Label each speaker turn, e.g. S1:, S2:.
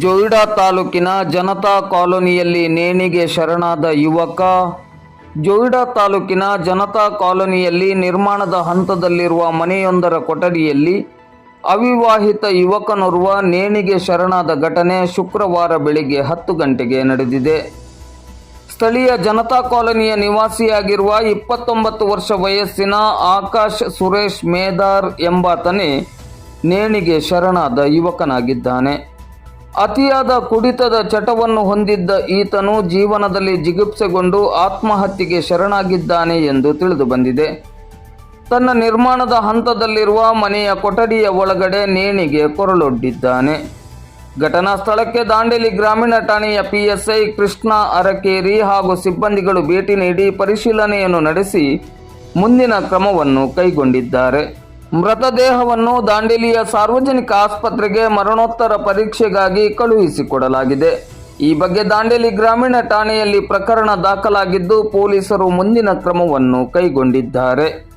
S1: ಜೊಯ್ಡಾ ತಾಲೂಕಿನ ಜನತಾ ಕಾಲೋನಿಯಲ್ಲಿ ನೇಣಿಗೆ ಶರಣಾದ ಯುವಕ. ಜೊಯ್ಡಾ ತಾಲೂಕಿನ ಜನತಾ ಕಾಲೋನಿಯಲ್ಲಿ ನಿರ್ಮಾಣದ ಹಂತದಲ್ಲಿರುವ ಮನೆಯೊಂದರ ಕೊಠಡಿಯಲ್ಲಿ ಅವಿವಾಹಿತ ಯುವಕನೋರ್ವ ನೇಣಿಗೆ ಶರಣಾದ ಘಟನೆ ಶುಕ್ರವಾರ ಬೆಳಿಗ್ಗೆ ಹತ್ತು ಗಂಟೆಗೆ ನಡೆದಿದೆ. ಸ್ಥಳೀಯ ಜನತಾ ಕಾಲೋನಿಯ ನಿವಾಸಿಯಾಗಿರುವ ಇಪ್ಪತ್ತೊಂಬತ್ತು ವರ್ಷ ವಯಸ್ಸಿನ ಆಕಾಶ್ ಸುರೇಶ್ ಮೇದಾರ್ ಎಂಬಾತನೇ ನೇಣಿಗೆ ಶರಣಾದ ಯುವಕನಾಗಿದ್ದಾನೆ. ಅತಿಯಾದ ಕುಡಿತದ ಚಟವನ್ನು ಹೊಂದಿದ್ದ ಈತನು ಜೀವನದಲ್ಲಿ ಜಿಗುಪ್ಸೆಗೊಂಡು ಆತ್ಮಹತ್ಯೆಗೆ ಶರಣಾಗಿದ್ದಾನೆ ಎಂದು ತಿಳಿದು ಬಂದಿದೆ. ತನ್ನ ನಿರ್ಮಾಣದ ಹಂತದಲ್ಲಿರುವ ಮನೆಯ ಕೊಠಡಿಯ ಒಳಗಡೆ ನೇಣಿಗೆ ಕೊರಳೊಡ್ಡಿದ್ದಾನೆ. ಘಟನಾ ಸ್ಥಳಕ್ಕೆ ದಾಂಡೇಲಿ ಗ್ರಾಮೀಣ ಠಾಣೆಯ ಪಿಎಸ್ಐ ಕೃಷ್ಣ ಅರಕೇರಿ ಹಾಗೂ ಸಿಬ್ಬಂದಿಗಳು ಭೇಟಿ ನೀಡಿ ಪರಿಶೀಲನೆಯನ್ನು ನಡೆಸಿ ಮುಂದಿನ ಕ್ರಮವನ್ನು ಕೈಗೊಂಡಿದ್ದಾರೆ. ಮೃತದೇಹವನ್ನು ದಾಂಡೇಲಿಯ ಸಾರ್ವಜನಿಕ ಆಸ್ಪತ್ರೆಗೆ ಮರಣೋತ್ತರ ಪರೀಕ್ಷೆಗಾಗಿ ಕಳುಹಿಸಿಕೊಡಲಾಗಿದೆ. ಈ ಬಗ್ಗೆ ದಾಂಡೇಲಿ ಗ್ರಾಮೀಣ ಠಾಣೆಯಲ್ಲಿ ಪ್ರಕರಣ ದಾಖಲಾಗಿದ್ದು, ಪೊಲೀಸರು ಮುಂದಿನ ಕ್ರಮವನ್ನು ಕೈಗೊಂಡಿದ್ದಾರೆ.